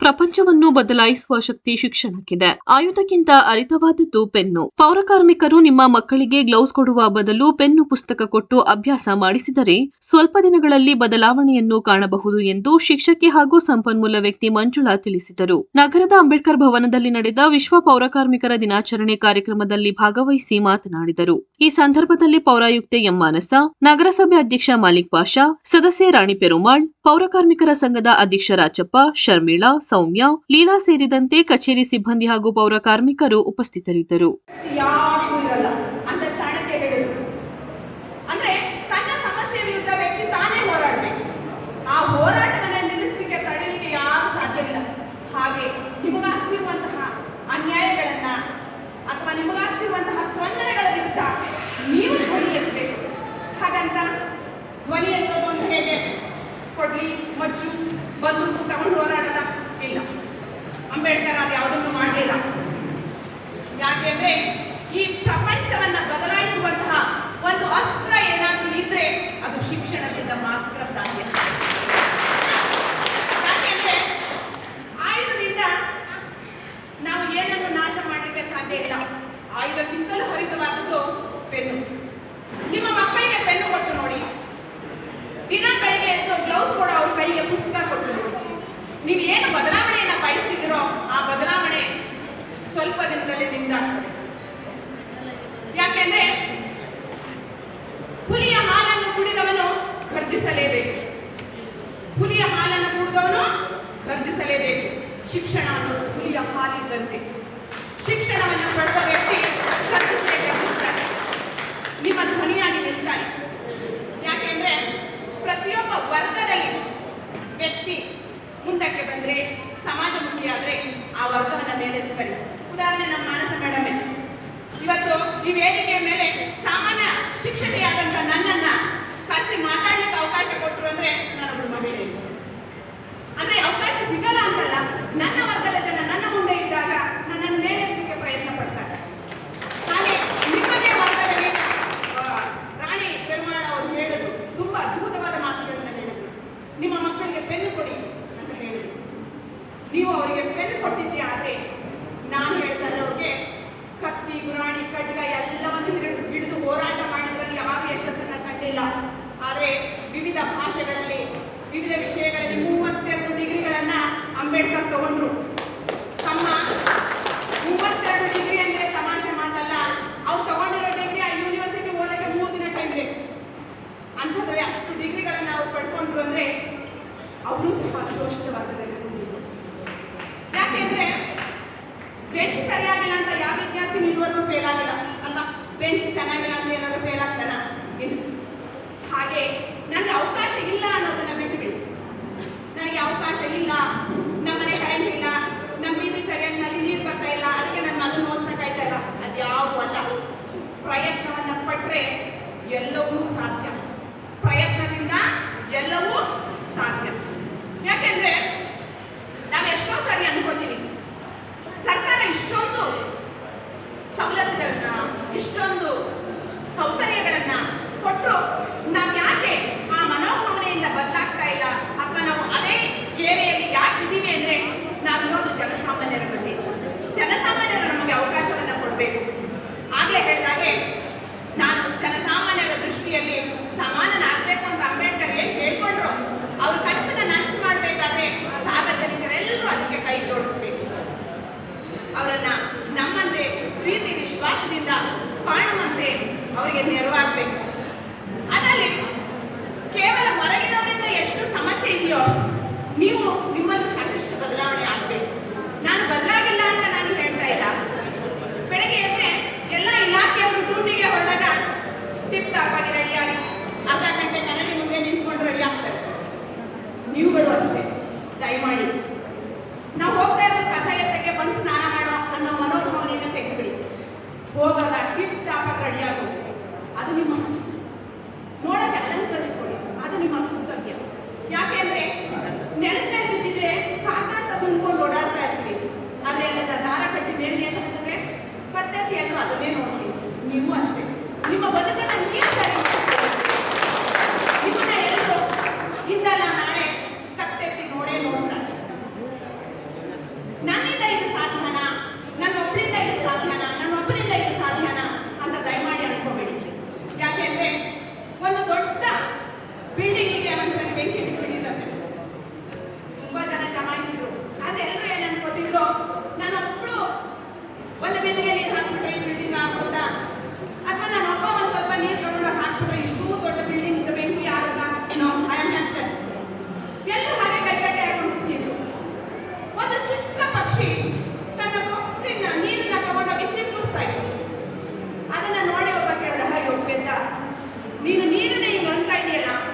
ಪ್ರಪಂಚವನ್ನು ಬದಲಾಯಿಸುವ ಶಕ್ತಿ ಶಿಕ್ಷಣಕ್ಕಿದೆ. ಆಯುಧಕ್ಕಿಂತ ಅರಿತವಾದದ್ದು ಪೆನ್ನು. ಪೌರಕಾರ್ಮಿಕರು ನಿಮ್ಮ ಮಕ್ಕಳಿಗೆ ಗ್ಲೌಸ್ ಕೊಡುವ ಬದಲು ಪೆನ್ನು ಪುಸ್ತಕ ಕೊಟ್ಟು ಅಭ್ಯಾಸ ಮಾಡಿಸಿದರೆ ಸ್ವಲ್ಪ ದಿನಗಳಲ್ಲಿ ಬದಲಾವಣೆಯನ್ನು ಕಾಣಬಹುದು ಎಂದು ಶಿಕ್ಷಕಿ ಹಾಗೂ ಸಂಪನ್ಮೂಲ ವ್ಯಕ್ತಿ ಮಂಜುಳಾ ತಿಳಿಸಿದರು. ನಗರದ ಅಂಬೇಡ್ಕರ್ ಭವನದಲ್ಲಿ ನಡೆದ ವಿಶ್ವ ಪೌರಕಾರ್ಮಿಕರ ದಿನಾಚರಣೆ ಕಾರ್ಯಕ್ರಮದಲ್ಲಿ ಭಾಗವಹಿಸಿ ಮಾತನಾಡಿದರು. ಈ ಸಂದರ್ಭದಲ್ಲಿ ಪೌರಾಯುಕ್ತೆ ಎಂ ಮಾನಸ, ನಗರಸಭೆ ಅಧ್ಯಕ್ಷ ಮಾಲಿಕ್ ಪಾಷಾ, ಸದಸ್ಯೆ ರಾಣಿ ಪೆರುಮಾಳ್ ಪೌರಕಾರ್ಮಿಕರ ಸಂಘದ ಅಧ್ಯಕ್ಷ ರಾಜಪ್ಪ, ಶರ್ಮಿಳಾ ಸೌಮ್ಯ, ಲೀಲಾ ಸೇರಿದಂತೆ ಕಚೇರಿ ಸಿಬ್ಬಂದಿ ಹಾಗೂ ಪೌರ ಕಾರ್ಮಿಕರು ಉಪಸ್ಥಿತರಿದ್ದರು. ಧ್ವನಿ ಎತ್ತೋದು ಅಂತ ಹೇಗೆ? ಕೊಡ್ಲಿ, ಮಚ್ಚು ಬಂದು ತಗೊಂಡು ಹೋರಾಡದ ಇಲ್ಲ ಅಂಬೇಡ್ಕರ್ ಅದು ಯಾವುದನ್ನು ಮಾಡಲಿಲ್ಲ. ಯಾಕೆಂದ್ರೆ ಈ ಪ್ರಪಂಚವನ್ನ ಬದಲಾಯಿಸುವಂತಹ ಒಂದು ಅಸ್ತ್ರ ಏನಾದರೂ ಇದ್ರೆ ಅದು ಶಿಕ್ಷಣದಿಂದ ಮಾತ್ರ ಸಾಧ್ಯ ಯಾಕೆಂದ್ರೆ ಆಯುಧದಿಂದ ನಾವು ಏನನ್ನು ನಾಶ ಮಾಡಲಿಕ್ಕೆ ಸಾಧ್ಯ ಇಲ್ಲ ಆಯುಧಕ್ಕಿಂತಲೂ ಹರಿತವಾದದ್ದು ಪೆನ್ನು ನಿಮ್ಮ ಮಕ್ಕಳಿಗೆ ಪೆನ್ನು ಕೊಟ್ಟು ನೋಡಿ ದಿನ ಬೆಳಗ್ಗೆ ಎದ್ದು ಗ್ಲೌಸ್ ಕೊಡೋ ಅವ್ರ ಕೈಗೆ ಪುಸ್ತಕ ಕೊಟ್ಟು ನೋಡಿ ನೀವು ಏನು ಬದಲಾವಣೆಯನ್ನ ಬಯಸ್ತಿದ್ದೀರೋ ಆ ಬದಲಾವಣೆ ಸ್ವಲ್ಪ ದಿನದಲ್ಲಿ ನಿಮ್ದಾಗ್ತದೆ. ಯಾಕೆಂದ್ರೆ ಹುಲಿಯ ಹಾಲನ್ನು ಕುಡಿದವನು ಗರ್ಜಿಸಲೇಬೇಕು ಹುಲಿಯ ಹಾಲನ್ನು ಕುಡಿದವನು ಗರ್ಜಿಸಲೇಬೇಕು ಶಿಕ್ಷಣ ಅನ್ನೋದು ಹುಲಿಯ ಹಾಲಿದ್ದಂತೆ. ಶಿಕ್ಷಣವನ್ನು ಪಡೆದ ವ್ಯಕ್ತಿ ಗರ್ಜಿಸಲಿಕ್ಕೆ ಗರ್ಜಿಸ್ತಾನೆ ನಿಮ್ಮ ಧ್ವನಿಯಾಗಿ ನಿಲ್ತಾನೆ ಯಾಕೆಂದ್ರೆ ಪ್ರತಿಯೊಬ್ಬ ವರ್ಗದಲ್ಲಿ ವ್ಯಕ್ತಿ ಮುಂದಕ್ಕೆ ಬಂದ್ರೆ ಸಮಾಜಮುಖಿ ಆದ್ರೆ ಆ ವರ್ಗವನ್ನ ಮೇಲೆತ್ತುತ್ತಾರೆ ಉದಾಹರಣೆ ನಮ್ಮ ಮಾನಸ ಮೇಡಮೆ. ಇವತ್ತು ಈ ವೇದಿಕೆಯ ಮೇಲೆ ಸಾಮಾನ್ಯ ಶಿಕ್ಷಕಿಯಾದಂಥ ನನ್ನನ್ನ ಕರೆಸಿ ಮಾತಾಡಲಿಕ್ಕೆ ಅವಕಾಶ ಕೊಟ್ಟರು ಅಂದ್ರೆ ನಾನೊಬ್ಬಳು ಮಹಿಳೆ. ಅಂದ್ರೆ ಅವಕಾಶ ಸಿಗಲ್ಲ ಅಂತಲ್ಲ, ನನ್ನ ವರ್ಗದ ಜನ ನನ್ನ ಮುಂದೆ ಇದ್ದಾಗ ನನ್ನನ್ನು ಮೇಲೆತ್ತಲಿಕ್ಕೆ ಪ್ರಯತ್ನ ಪಡ್ತಾರೆ. ಹಾಗೆ ನಿಮ್ಮದೇ ವರ್ಗದಲ್ಲಿ ರಾಣಿ ಪೆರುಮಾಳ್ ಅವರು ಹೇಳಿದ್ರು, ತುಂಬಾ ಅದ್ಭುತವಾದ ಮಾತುಗಳನ್ನು ಹೇಳಿದ್ರು. ನಿಮ್ಮ ಮಕ್ಕಳಿಗೆ ಪೆನ್ನು ಕೊಡಿ ಅಂತ ಹೇಳಿದ್ರು. ನೀವು ಅವರಿಗೆ ಪೆನ್ನು ಕೊಟ್ಟಿದ್ದೀರಾ ಆದ್ರೆ ನಾನು ಹೇಳ್ತಾರೆ ಅವ್ರಿಗೆ, ಕತ್ತಿ, ಗುರಾಣಿ, ಖಡ್ಗ ಎಲ್ಲವನ್ನು ಹಿಡಿದು ಹಿಡಿದು ಹೋರಾಟ ಮಾಡಿದ್ರಲ್ಲಿ ಯಾರು ಯಶಸ್ಸನ್ನ ಕಂಡಿಲ್ಲ. ಆದರೆ ವಿವಿಧ ಭಾಷೆಗಳಲ್ಲಿ, ವಿವಿಧ ವಿಷಯಗಳಲ್ಲಿ ಮೂವತ್ತೆರಡು ಡಿಗ್ರಿಗಳನ್ನು ಅಂಬೇಡ್ಕರ್ ತಗೊಂಡ್ರು ತಮ್ಮ ಮೂವತ್ತೆರಡು ಡಿಗ್ರಿ ಅಂದ್ರೆ ತಮಾಷೆ ಮಾತಲ್ಲ ಅವ್ರು ತಗೊಂಡಿರೋ ಡಿಗ್ರಿ ಆ ಯೂನಿವರ್ಸಿಟಿ ಓದಕ್ಕೆ ಮೂರು ದಿನ ಟೈಮ್ ಬೇಕು ಅಂಥದ್ರಲ್ಲಿ ಅಷ್ಟು ಡಿಗ್ರಿಗಳನ್ನ ಅವ್ರು ಪಡ್ಕೊಂಡ್ರು ಅಂದ್ರೆ ಅವರು ಸಹ ಶೋಷಿತ ವರ್ಗದಲ್ಲಿ ಬಂದಿದ್ರು ಯಾಕೆಂದ್ರೆ ಬೆಂಚ್ ಸರಿಯಾಗಿಲ್ಲ ಅಂತ ಯಾವ ವಿದ್ಯಾರ್ಥಿ ಇದುವರೆಗೂ ಫೇಲ್ ಆಗಿಲ್ಲ? ಅಲ್ಲ, ಬೆಂಚ್ ಚೆನ್ನಾಗಿಲ್ಲ ಅಂತ ಏನಾದ್ರು ಫೇಲ್ ಆಗ್ತಾನ? ಹಾಗೆ ನನಗೆ ಅವಕಾಶ ಇಲ್ಲ ಅನ್ನೋದನ್ನ ಬಿಟ್ಟು ಬಿಡಿ ನನಗೆ ಅವಕಾಶ ಆಗಲೇ ಹೇಳಿದಾಗೆ, ನಾನು ಜನಸಾಮಾನ್ಯರ ದೃಷ್ಟಿಯಲ್ಲಿ ಸಮಾನನಾಗಬೇಕು ಅಂತ ಅಂಬೇಡ್ಕರ್ ಏನು ಹೇಳ್ಕೊಂಡ್ರು. ಅವ್ರ ಕನಸನ್ನ ನನಸು ಮಾಡಬೇಕಾದ್ರೆ ಸಾರ್ವಜನಿಕರೆಲ್ಲರೂ ಅದಕ್ಕೆ ಕೈ ಜೋಡಿಸ್ಬೇಕು. ಅವರನ್ನ ನಮ್ಮಂತೆ, ಪ್ರೀತಿ, ವಿಶ್ವಾಸದಿಂದ ಕಾಣುವಂತೆ ಅವರಿಗೆ ನೆರವಾಗಬೇಕು. ಅದರಲ್ಲಿ ಕೇವಲ ಹೊರಗಿನವರಿಂದ ಎಷ್ಟು ಸಮಸ್ಯೆ ಇದೆಯೋ, ನೀವು ನಿಮ್ಮನ್ನು ನೀವುಗಳು ಅಷ್ಟೇ. ದಯಮಾಡಿ. ನಾವು ಹೋಗ್ತಾ ಇರೋ ಕಸ ಎತ್ತಕ್ಕೆ ಬಂದು ಸ್ನಾನ ಮಾಡೋ ಅನ್ನೋ ಮನೋಭಾವನೆಯನ್ನು ತೆಗೆದುಬಿಡಿ. ಹೋಗಲ್ಲ ಟಿಪ್ ಟಾಪಾಗಿ ರೆಡಿ ಆಗೋದು. ಅದು ನಿಮ್ಮ வேணாம்